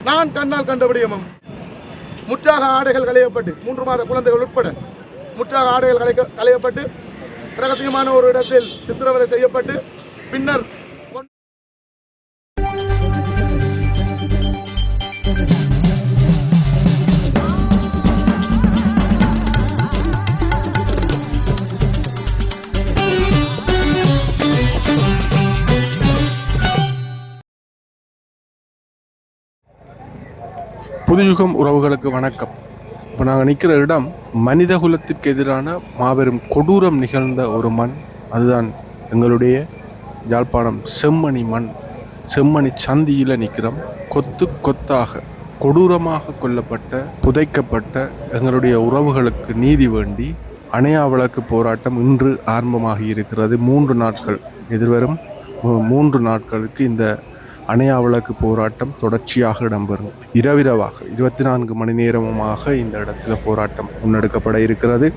நான் கண்ணால் கண்டபடியமும் முற்றாக ஆடைகள் களையப்பட்டு மூன்று மாத குழந்தைகள் உட்பட முற்றாக ஆடைகள் களைக்க களையப்பட்டு ரகசியமான ஒரு இடத்தில் சித்திரவதை செய்யப்பட்டு பின்னர் புதுயுகம் உறவுகளுக்கு வணக்கம். இப்போ நாங்கள் நிற்கிற இடம் மனித குலத்திற்கு எதிரான மாபெரும் கொடூரம் நிகழ்ந்த ஒரு மண். அதுதான் எங்களுடைய யாழ்ப்பாணம் செம்மணி மண். செம்மணி சந்தியில் நிற்கிறோம். கொத்து கொத்தாக கொடூரமாக கொல்லப்பட்ட புதைக்கப்பட்ட எங்களுடைய உறவுகளுக்கு நீதி வேண்டி அணையா விளக்கு போராட்டம் இன்று ஆரம்பமாகி இருக்கிறது. மூன்று நாட்கள் எதிர்வரும் மூன்று நாட்களுக்கு இந்த அணையா விளக்கு போராட்டம் தொடர்ச்சியாக இடம்பெறும். இரவிரவாக இருபத்தி நான்கு மணி நேரமுமாக இந்த இடத்துல போராட்டம் முன்னெடுக்கப்பட இருக்கிறது.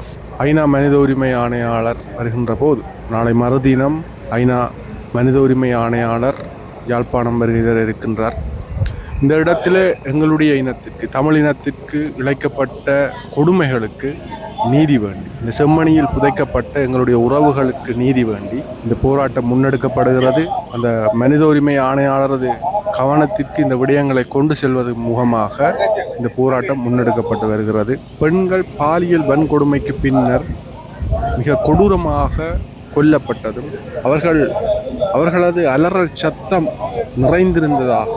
ஐநா மனித உரிமை ஆணையாளர் வருகின்ற போது நாளை மறுதினம் ஐநா மனித உரிமை ஆணையாளர் யாழ்ப்பாணம் வருகிற இருக்கின்றார். இந்த இடத்துல எங்களுடைய இனத்திற்கு தமிழ் இனத்திற்கு இழைக்கப்பட்ட கொடுமைகளுக்கு நீதி வேண்டி. இந்த செம்மணியில் புதைக்கப்பட்ட எங்களுடைய உறவுகளுக்கு நீதி வேண்டி. இந்த போராட்டம் முன்னெடுக்கப்படுகிறது. அந்த மனித உரிமை ஆணையாளரது கவனத்திற்கு இந்த விடயங்களை கொண்டு செல்வது முகமாக இந்த போராட்டம் முன்னெடுக்கப்பட்டு வருகிறது. பெண்கள் பாலியல் வன்கொடுமைக்கு பின்னர் மிக கொடூரமாக கொல்லப்பட்டதும் அவர்கள் அவர்களது அலறல் சத்தம் நிறைந்திருந்ததாக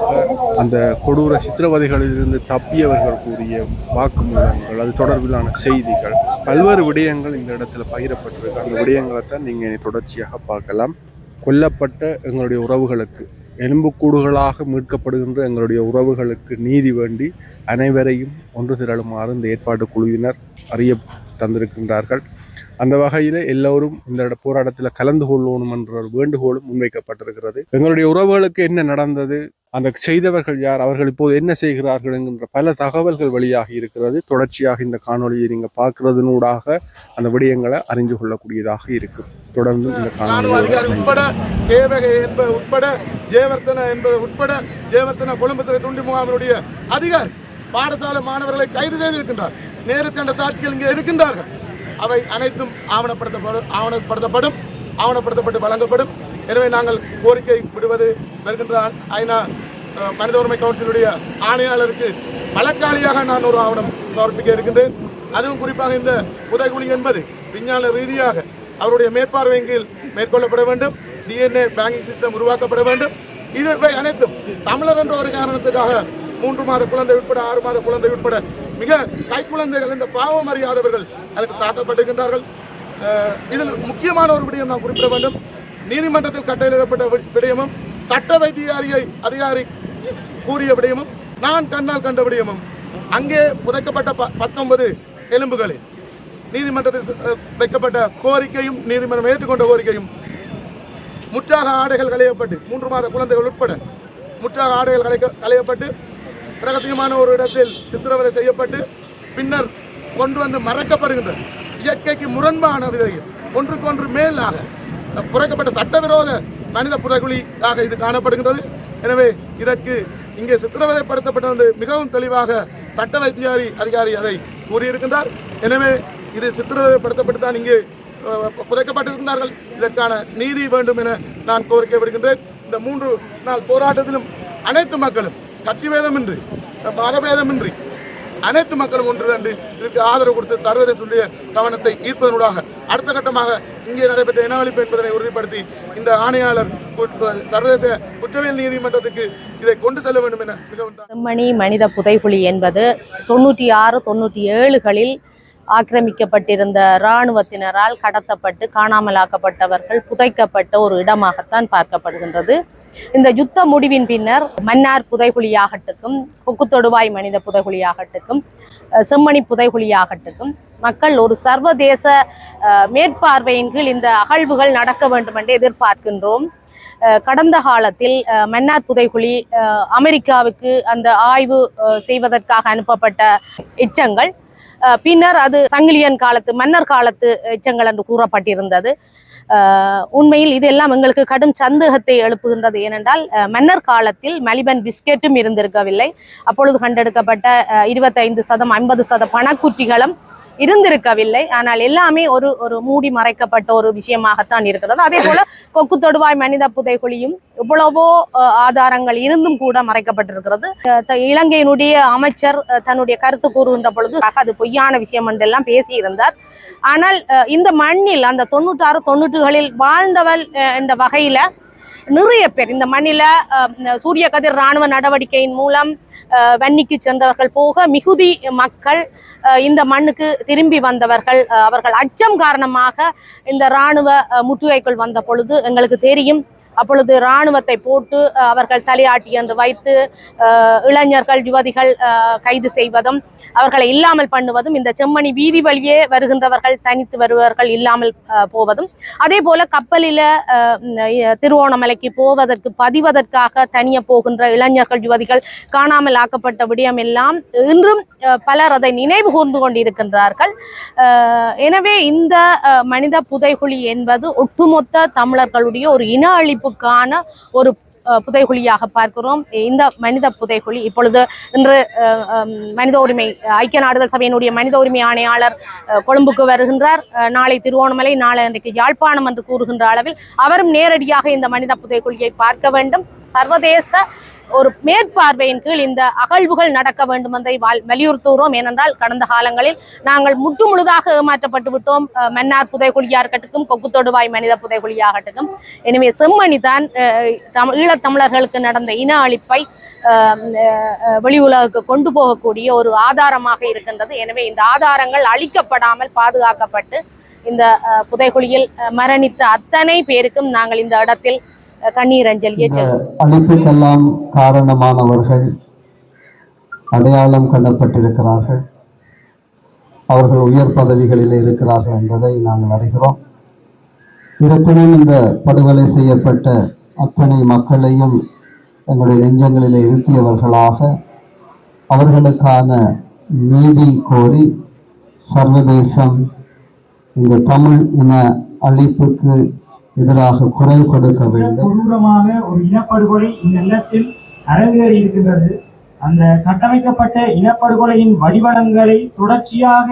அந்த கொடூர சித்திரவதைகளிலிருந்து தப்பியவர்கள் கூறிய வாக்குமூலங்கள் அது தொடர்பிலான செய்திகள் பல்வேறு விடயங்கள் இந்த இடத்துல பகிரப்பட்டிருக்கு. அந்த விடயங்களை தான் நீங்கள் தொடர்ச்சியாக பார்க்கலாம். கொல்லப்பட்ட எங்களுடைய உறவுகளுக்கு எலும்புக்கூடுகளாக மீட்கப்படுகின்ற எங்களுடைய உறவுகளுக்கு நீதி வேண்டி அனைவரையும் ஒன்று திரளுமாறு இந்த ஏற்பாட்டு குழுவினர் அறிய தந்திருக்கின்றார்கள். அந்த வகையில் எல்லோரும் இந்த போராட்டத்தில் கலந்து கொள்ளணும் என்ற ஒரு வேண்டுகோளும் முன்வைக்கப்பட்டிருக்கிறது. எங்களுடைய உறவுகளுக்கு என்ன நடந்தது அந்த செய்தவர்கள் யார் அவர்கள் இப்போது என்ன செய்கிறார்கள் என்கின்ற பல தகவல்கள் வெளியாகி இருக்கிறது. தொடர்ச்சியாக இந்த காணொளியை நீங்கள் பார்க்கறதுனூடாக அந்த விடயங்களை அறிந்து கொள்ளக்கூடியதாக இருக்கும். தொடர்ந்து இந்த காணொலியை உட்பட கேவகை என்பது உட்பட ஜெயவர்த்தன என்பது உட்பட ஜெயவர்த்தன கொழும்புத்துறை துண்டி முகாமினுடைய அதிகாரி பாடசாலை மாணவர்களை கைது செய்திருக்கின்றார். நேருக்கு கண்ட சாட்சிகள் இங்கே இருக்கின்றார்கள். அவை அனைத்தும் ஆவணப்படுத்தப்படும் ஆவணப்படுத்தப்படும் ஆவணப்படுத்தப்பட்டு வழங்கப்படும். எனவே நாங்கள் கோரிக்கை விடுவது வருகின்ற ஐநா மனித உரிமை கவுன்சிலுடைய ஆணையாளருக்கு வழக்காளியாக நான் ஒரு ஆவணம் சமர்ப்பிக்க இருக்கின்றேன். அதுவும் குறிப்பாக இந்த புதைகுழி என்பது விஞ்ஞான ரீதியாக அவருடைய மேற்பார்வையின் கீழ் மேற்கொள்ளப்பட வேண்டும். டிஎன்ஏ பேங்கிங் சிஸ்டம் உருவாக்கப்பட வேண்டும். இவை அனைத்தும் தமிழர் என்ற ஒரு காரணத்துக்காக மூன்று மாத குழந்தை உட்பட ஆறு மாத குழந்தை உட்பட மிக கைக்குழந்தைகள் இந்த பாவம் அறியாதவர்கள் அதற்கு தாக்கப்படுகின்றார்கள் இதில் முக்கியமான ஒரு விடயம் நான் குறிப்பிட வேண்டும். நீதிமன்றத்தில் கட்டளையிடப்பட்ட விடயமும் சட்ட வைத்தியாரியை அதிகாரி கூறிய விடயமும் நான் கண்ணால் கண்ட விடயமும் அங்கே புதைக்கப்பட்ட ப- பத்தொன்பது எலும்புகளில். நீதிமன்றத்தில் வைக்கப்பட்ட கோரிக்கையும் நீதிமன்றம் ஏற்றுக்கொண்ட கோரிக்கையும் முற்றாக ஆடைகள் களையப்பட்டு மூன்று மாத குழந்தைகள் உட்பட முற்றாக ஆடைகள் களைக்க களையப்பட்டு ரகசியமான ஒரு இடத்தில் சித்திரவதை செய்யப்பட்டு பின்னர் கொண்டு வந்து மறைக்கப்படுகின்ற இயற்கைக்கு முரண்பான விதையில் ஒன்றுக்கொன்று மேலாக புறக்கப்பட்ட புதைக்கப்பட்ட சட்டவிரோத மனித புதைகுழியாக இது காணப்படுகின்றது. எனவே இதற்கு இங்கே சித்திரவதைப்படுத்தப்பட்டது மிகவும் தெளிவாக சட்ட வைத்தியாரி அதிகாரி அதை கூறியிருக்கின்றார். எனவே இது சித்திரவதைப்படுத்தப்பட்டு தான் இங்கே அஹ், புதைக்கப்பட்டிருக்கிறார்கள் இதற்கான நீதி வேண்டும் என நான் கோரிக்கை விடுகின்றேன் இந்த மூன்று நாள் போராட்டத்திலும் அனைத்து மக்களும் கட்சி பேதமின்றி மதபேதமின்றி அனைத்து மக்களும் ஒன்று திரண்டு இதற்கு ஆதரவு கொடுத்து சர்வதேசனுடைய கவனத்தை ஈர்ப்பதனூடாக அடுத்த கட்டமாக இங்கே நடைபெற்ற இனவழிப்பு என்பதனை உறுதிப்படுத்தி இந்த ஆணையாளர் சர்வதேச குற்றவியல் நீதிமன்றத்துக்கு இதை கொண்டு செல்ல வேண்டும் என மிகவும் மனித புதைகுழி என்பது தொண்ணூற்றி ஆறு தொண்ணூற்றி ஏழுகளில் ஆக்கிரமிக்கப்பட்டிருந்த இராணுவத்தினரால் கடத்தப்பட்டு காணாமலாக்கப்பட்டவர்கள் புதைக்கப்பட்ட ஒரு இடமாகத்தான் பார்க்கப்படுகின்றது. இந்த யுத்த முடிவின் பின்னர் மன்னார் புதைகுழியாகட்டுக்கும் கொக்குத்தொடுவாய் மனித புதைகுழியாகட்டுக்கும் செம்மணி புதைகுழியாகட்டுக்கும் மக்கள் ஒரு சர்வதேச மேற்பார்வையின் கீழ் இந்த அகழ்வுகள் நடக்க வேண்டும் என்று எதிர்பார்க்கின்றோம். அஹ் கடந்த காலத்தில் அஹ், மன்னார் புதைகுழி அஹ், அமெரிக்காவுக்கு அந்த ஆய்வு செய்வதற்காக அனுப்பப்பட்ட எச்சங்கள் பின்னர் அது சங்கிலியன் காலத்து மன்னர் காலத்து எச்சங்கள் என்று கூறப்பட்டிருந்தது. உண்மையில் இதெல்லாம் எங்களுக்கு கடும் சந்தேகத்தை எழுப்புகின்றது. ஏனென்றால் மன்னர் காலத்தில் மலிபன் பிஸ்கெட்டும் இருந்திருக்கவில்லை. அப்பொழுது கண்டெடுக்கப்பட்ட இருபத்தைந்து சதம் ஐம்பது சத பணக்குற்றிகளும் இருந்திருக்கவில்லை. ஆனால் எல்லாமே ஒரு ஒரு மூடி மறைக்கப்பட்ட ஒரு விஷயமாகத்தான் இருக்கிறது. அதே போல கொக்கு தொடுவாய் மனித புதைகுழியும் இவ்வளவோ ஆதாரங்கள் இருந்தும் கூட மறைக்கப்பட்டிருக்கிறது. இலங்கையினுடைய அமைச்சர் தன்னுடைய கருத்து கூறுகின்ற பொழுது அது பொய்யான விஷயம் என்றெல்லாம் பேசியிருந்தார். ஆனால் அஹ், இந்த மண்ணில் அந்த தொண்ணூற்றாறு தொண்ணூற்றுகளில் வாழ்ந்தவள் அஹ், என்ற வகையில நிறைய பேர். இந்த மண்ணில சூரிய கதிர் ராணுவ நடவடிக்கையின் மூலம் வன்னிக்கு சென்றவர்கள் போக மிகுதி மக்கள் இந்த மண்ணுக்கு திரும்பி வந்தவர்கள் அவர்கள் அச்சம் காரணமாக இந்த இராணுவ முற்றுகைக்குள் வந்த பொழுது எங்களுக்கு தெரியும். அப்பொழுது இராணுவத்தை போட்டு அவர்கள் தலையாட்டி என்று வைத்து இளைஞர்கள் யுவதிகள் அஹ், கைது செய்வதும் அவர்களை இல்லாமல் பண்ணுவதும் இந்த செம்மணி வீதி வழியே வருகின்றவர்கள் தனித்து வருபவர்கள் இல்லாமல் போவதும். அதே போல கப்பலில அஹ், திருவோணமலைக்கு போவதற்கு பதிவதற்காக தனிய போகின்ற இளைஞர்கள் யுவதிகள் காணாமல் ஆக்கப்பட்ட விடயம் எல்லாம் இன்றும் பலர் அதை நினைவு கூர்ந்து கொண்டிருக்கின்றார்கள். எனவே இந்த மனித புதைகுழி என்பது ஒட்டுமொத்த தமிழர்களுடைய ஒரு இன அழிப்பு பாதுகாப்புக்கான ஒரு புதைகுழியாக பார்க்கிறோம். இந்த மனித புதைகுழி இப்பொழுது இன்று அஹ், மனித உரிமை ஐக்கிய நாடுகள் சபையினுடைய மனித உரிமை ஆணையாளர் கொழும்புக்கு வருகின்றார். நாளை திருவோணமலை நாளை அன்றைக்கு யாழ்ப்பாணம் என்று கூறுகின்ற அளவில் அவரும் நேரடியாக இந்த மனித புதைகுழியை பார்க்க வேண்டும். சர்வதேச ஒரு மேற்பார்வையின் கீழ் இந்த அகழ்வுகள் நடக்க வேண்டும் என்பதை வலியுறுத்துகிறோம். ஏனென்றால் கடந்த காலங்களில் நாங்கள் முற்று முழுதாக ஏமாற்றப்பட்டு விட்டோம். மன்னார் புதைக்குழியா இருக்கட்டும் கொக்கு தொடுவாய் மனித புதைகுழியாகட்டும் எனவே செம்மணி தான் ஈழத் தமிழர்களுக்கு ஈழத்தமிழர்களுக்கு நடந்த இன அழிப்பை அஹ், அஹ், வெளி உலகுக்கு கொண்டு போகக்கூடிய ஒரு ஆதாரமாக இருக்கின்றது. எனவே இந்த ஆதாரங்கள் அழிக்கப்படாமல் பாதுகாக்கப்பட்டு இந்த அஹ், புதைகுழியில் அஹ், மரணித்த அத்தனை பேருக்கும் நாங்கள் இந்த இடத்தில் கண்ணீர் அஞ்சலியை. அழிப்புக்கெல்லாம் காரணமானவர்கள் அடையாளம் கண்டப்பட்டிருக்கிறார்கள் அவர்கள் உயர் பதவிகளில் இருக்கிறார்கள் என்பதை நாங்கள் அறிகிறோம் இருப்பினும் இந்த படுகொலை செய்யப்பட்ட அத்தனை மக்களையும் எங்களுடைய நெஞ்சங்களிலே இருத்தியவர்களாக அவர்களுக்கான நீதி கோரி சர்வதேசம் இந்த தமிழ் இன அழிப்புக்கு எதிராக குரல் கொடுக்க வேண்டும். கொடூரமாக ஒரு இனப்படுகொலை இந்த நிலத்தில் அரங்கேறி இருக்கின்றது அந்த கட்டமைக்கப்பட்ட இனப்படுகொலையின் வடிவடங்களை தொடர்ச்சியாக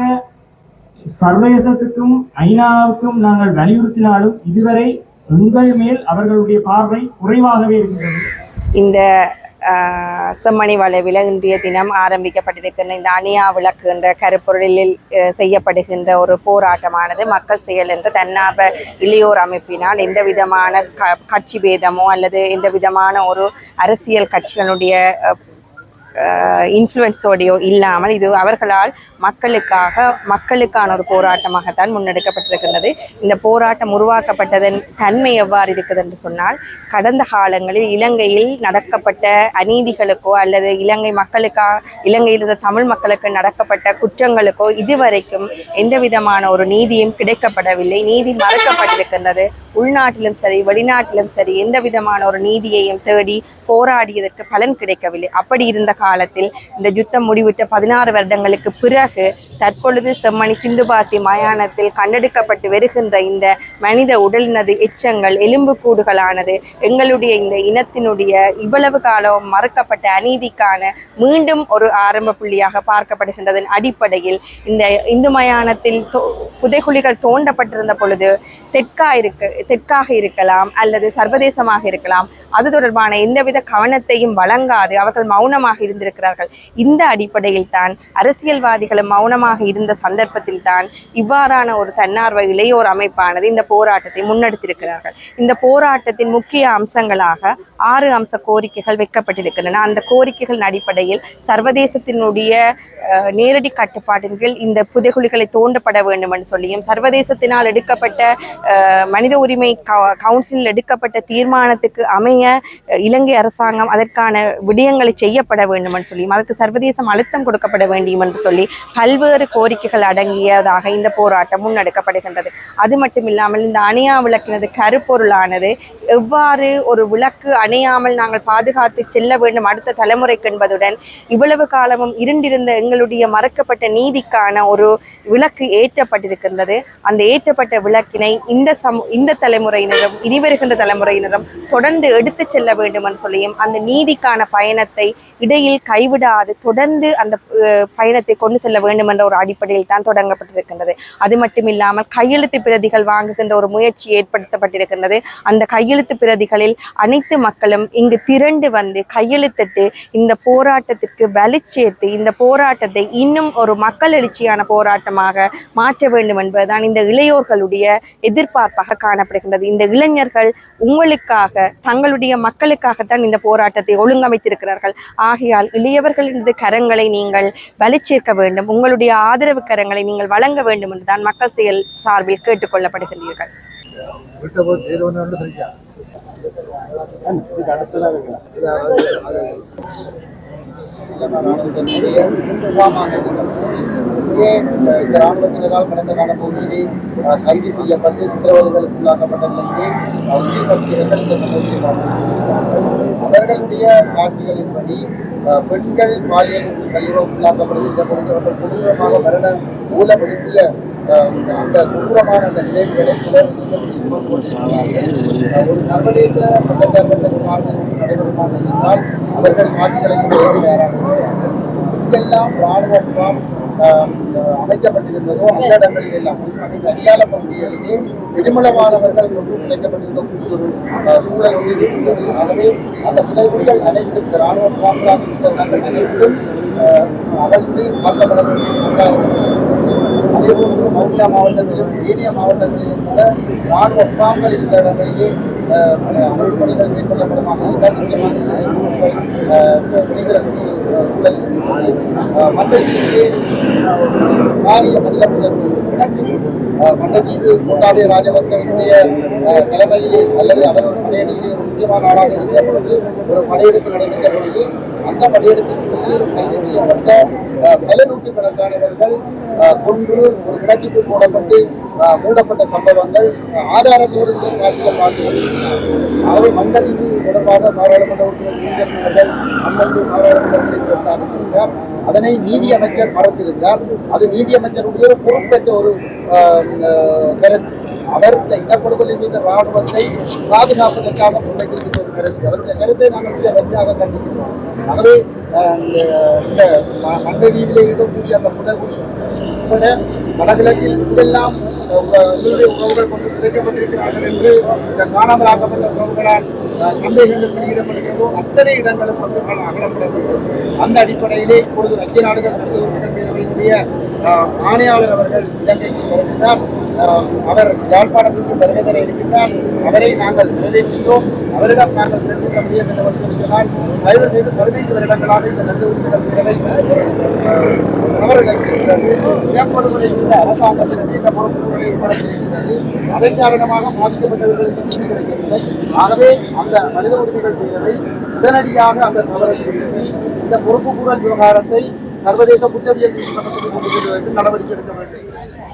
சர்வதேசத்துக்கும் ஐநாவுக்கும் நாங்கள் வலியுறுத்தினாலும் இதுவரை எங்கள் மேல் அவர்களுடைய பார்வை குறைவாகவே இருக்கின்றது. இந்த செம்மணி வளைவில் இன்றைய தினம் ஆரம்பிக்கப்பட்டிருக்கின்ற இந்த அணியா விளக்கு என்ற கருப்பொருளில் செய்யப்படுகின்ற ஒரு போராட்டமானது மக்கள் செயல் என்ற தன்னார்வ இளையோர் அமைப்பினால் எந்த விதமான க கட்சி பேதமோ அல்லது எந்த விதமான ஒரு அரசியல் கட்சிகளுடைய இன்ஃப்ளூயன்ஸோடையோ இல்லாமல் இது அவர்களால் மக்களுக்காக மக்களுக்கான ஒரு போராட்டமாகத்தான் முன்னெடுக்கப்பட்டிருக்கின்றது. இந்த போராட்டம் உருவாக்கப்பட்டதன் தன்மை எவ்வாறு இருக்குது என்று சொன்னால் கடந்த காலங்களில் இலங்கையில் நடக்கப்பட்ட அநீதிகளுக்கோ அல்லது இலங்கை மக்களுக்கா இலங்கையில் இருந்த தமிழ் மக்களுக்கு நடக்கப்பட்ட குற்றங்களுக்கோ இதுவரைக்கும் எந்த விதமான ஒரு நீதியும் கிடைக்கப்படவில்லை. நீதி மறுக்கப்பட்டிருக்கின்றது. உள்நாட்டிலும் சரி வெளிநாட்டிலும் சரி எந்த விதமான ஒரு நீதியையும் தேடி போராடியதற்கு பலன் கிடைக்கவில்லை. அப்படி இருந்த காலத்தில் இந்த யுத்தம் முடிவிட்ட பதினாறு வருடங்களுக்கு பிறகு தற்பொழுது செம்மணி சிந்துபாத்தி மயானத்தில் கண்டெடுக்கப்பட்டு வருகின்ற இந்த மனித உடலினது எச்சங்கள் எலும்புக்கூடுகளானது எங்களுடைய இந்த இனத்தினுடைய இவ்வளவு காலம் மறுக்கப்பட்ட அநீதிக்கான மீண்டும் ஒரு ஆரம்ப புள்ளியாக பார்க்கப்படுகின்றதன் அடிப்படையில் இந்த இந்து மயானத்தில் தோ- புதைகுழிகள் தோண்டப்பட்டிருந்த பொழுது தெற்கா இருக்கு தெற்காக இருக்கலாம் அல்லது சர்வதேசமாக இருக்கலாம். அது தொடர்பான எந்தவித கவனத்தையும் வழங்காது. அவர்கள் மௌனமாக இருந்திருக்கிறார்கள். இந்த அடிப்படையில் தான் அரசியல்வாதிகளும் மௌனமாக இருந்த சந்தர்ப்பத்தில் தான் இவ்வாறான ஒரு தன்னார்வ இளையோர் அமைப்பானது இந்த போராட்டத்தை முன்னெடுத்திருக்கிறார்கள். இந்த போராட்டத்தின் முக்கிய அம்சங்களாக ஆறு அம்ச கோரிக்கைகள் வைக்கப்பட்டிருக்கின்றன. அந்த கோரிக்கைகளின் அடிப்படையில் சர்வதேசத்தினுடைய நேரடி கட்டுப்பாட்டின் கீழ் இந்த புதைகுழிகளை தோண்டப்பட வேண்டும் என்று சொல்லியும் சர்வதேசத்தினால் எடுக்கப்பட்ட மனித உரிமை கவுன்சிலில் எடுக்கப்பட்ட தீர்மானத்துக்கு அமைய இலங்கை அரசாங்கம் அதற்கான விடயங்களை செய்யப்பட வேண்டும் என்று சொல்லி அதற்கு சர்வதேசம் அழுத்தம் கொடுக்கப்பட வேண்டும் என்று சொல்லி பல்வேறு கோரிக்கைகள் அடங்கியதாக இந்த போராட்டம் முன்னெடுக்கப்படுகின்றது. அது மட்டும் இல்லாமல் இந்த அணையா விளக்கினது கருப்பொருளானது. எவ்வாறு ஒரு விளக்கு அணையாமல் நாங்கள் பாதுகாத்து செல்ல வேண்டும் அடுத்த தலைமுறைக்கு என்பதுடன் இவ்வளவு காலமும் இருண்டிருந்த எங்களுடைய மறக்கப்பட்ட நீதிக்கான ஒரு விளக்கு ஏற்றப்பட்டிருக்கின்றது. அந்த ஏற்றப்பட்ட விளக்கினை இந்த சமூ இந்த தலைமுறையினரும் இனி வருகின்ற தலைமுறையினரும் தொடர்ந்து எடுத்து எடுத்து செல்ல வேண்டும் என்று சொல்லியும் அந்த நீதிக்கான பயணத்தை இடையில் கைவிடாது தொடர்ந்து அந்த பயணத்தை கொண்டு செல்ல வேண்டும் என்ற ஒரு அடிப்படையில் தான் தொடங்கப்பட்டிருக்கின்றது. அது மட்டும் இல்லாமல் கையெழுத்து பிரதிகள் வாங்குகின்ற ஒரு முயற்சி ஏற்படுத்தப்பட்டிருக்கின்றது. அந்த கையெழுத்து பிரதிகளில் அனைத்து மக்களும் இங்கு திரண்டு வந்து கையெழுத்திட்டு இந்த போராட்டத்திற்கு வலுச்சேர்த்து இந்த போராட்டத்தை இன்னும் ஒரு மக்கள் எழுச்சியான போராட்டமாக மாற்ற வேண்டும் என்பதுதான் இந்த இளையோர்களுடைய எதிர்பார்ப்பாக காணப்படுகின்றது. இந்த இளைஞர்கள் உங்களுக்காக தங்களுடைய மக்களுக்காகத்தான் இந்த போராட்டத்தை ஒழுங்கமைத்திருக்கிறார்கள். ஆகையால் இளையவர்களின் கரங்களை நீங்கள் வலிச்சேர்க்க வேண்டும். உங்களுடைய ஆதரவு கரங்களை நீங்கள் வழங்க வேண்டும் என்றுதான் மக்கள் செயல் சார்பில் கேட்டுக்கொள்ளப்படுகின்றீர்கள் இங்கே இந்த ராணுவத்தினரால் கடந்த கால பகுதியிலே கைது செய்யப்பட்டு சித்திரவதைகளுக்கு உள்ளாக்கப்பட்ட நிலையிலே அஹ், உயிர் இந்த பகுதியை அவர்களுடைய காட்சிகளின்படி பெண்கள் பாலியல் கல்விக்கு உள்ளாக்கப்படுகின்ற பொழுது கொடூரமாக மரண ஊழப்படுத்திய அந்த கொடூரமான அந்த நிலைகளை சிலர் ஒரு சர்வதேச மட்டத்தரப்பட்ட நடைபெறுமாக இருந்தால் அவர்கள் காட்சிகளுக்கு பெண்கள் எல்லாம் தயாராக இருக்கிறார்கள் இருந்ததோ அந்த இடங்களில் எல்லாம் குறிப்பாக அரியால பகுதிகளிலே பெருமளவானவர்கள் கொண்டு இணைக்கப்பட்டிருக்கக்கூடிய ஒரு சூழல் ஒன்று இருக்கின்றது ஆகவே அந்த புதைகுடிகள் அனைத்தும் இந்த ராணுவ பாதுகாப்பு இருந்த அனைத்தும் அகழ்ந்து மாற்றப்பட அதேபோன்று மவுனியா மாவட்டத்திலும் ஏனைய மாவட்டங்களிலும் கூட ராணுவ முகாம்கள் இருந்த இடங்களிலே ஆஹ், அமைப்பு பணிகள் மேற்கொள்ளப்படுமாக இருந்தால் நிச்சயமாக வெளிவிடக்கூடிய மண்டலத்திலே பாரிய மனித புதர்வு கிடக்கு ஆஹ், மண்டதீவு கோட்டாபய ராஜபக்சனுடைய தலைமையிலே அல்லது அவர் ஒரு படையணியிலே ஒரு முக்கியமான ஆளாக இருக்கிற பொழுது ஒரு படையெடுப்பு நடைபெற்ற பொழுது அந்த படையெடுப்பிற்கு கைது செய்யப்பட்ட ஆஹ், பல நூற்றுக்கணக்கானவர்கள் கொன்று ஒரு கிடக்கிற்கு போடப்பட்டு மூடப்பட்ட சம்பவங்கள் ஆதாரத்தோடு காட்சிகள் பார்த்து அவர் ஆகவே தொடர்பாக நாடாளுமன்ற உறுப்பினர் சுந்தர் அவர்கள் அம்மந்து அதனை நீதி அமைச்சர் மறந்திருந்தார் அது நீதி அமைச்சருடைய பொறுப்பேற்ற ஒரு கருத்து. அவர் இந்த இனப்படுகொலை செய்த ராணுவத்தை பாதுகாப்பதற்காக முன்வைத்திருக்கிற ஒரு கருத்து. அவருடைய கருத்தை நாங்கள் மிக வெற்றியாக கண்டிக்கிறோம். ஆகவே இந்த- மண்டலீவிலே இருக்கக்கூடிய அந்த புதகுடி உட்பட வடகிழக்கில் இதெல்லாம் உங்களுடைய உறவுகள் கொண்டு சிதைக்கப்பட்டிருக்கிறார்கள் என்று இந்த காணாமல் ஆக்கப்பட்ட உறவுகளால் அஹ், சந்தேகங்கள் வெளியிடப்படுகிறதோ அத்தனை இடங்களும் வந்து அகல- அந்த அடிப்படையிலே இப்பொழுது ஐக்கிய நாடுகள் மருத்துவ ஆணையாளர் அவர்கள் இலங்கைக்கு வருகின்றார். அவர் யாழ்ப்பாணத்திற்கு வருவதென இருக்கின்றால் அவரை நாங்கள் நிறைவேற்றுகிறோம் அவரிடம் நாங்கள் செல்கின்ற முடியும் என்று சொன்னால் தயவு மீது பதினைந்து வருடங்களாக இந்த மனித உரிமைகள் பேரவை அஹ், தவறுகள் இருக்கிறது இனப்படுகொலை செய்த பொறுப்புகளை ஏற்படுத்தியிருக்கிறது அதன் காரணமாக பாதிக்கப்பட்டவர்களுக்கு நீதி கிடைக்கவில்லை. ஆகவே அந்த மனித உரிமைகள் பேரவை உடனடியாக அந்த தவறை திருத்தி இந்த பொறுப்பு கூறல் விவகாரத்தை சர்வதேச குற்றவியல் நீதிமன்றத்தில் கொண்டு செல்வதற்கு நடவடிக்கை எடுக்க வேண்டும்.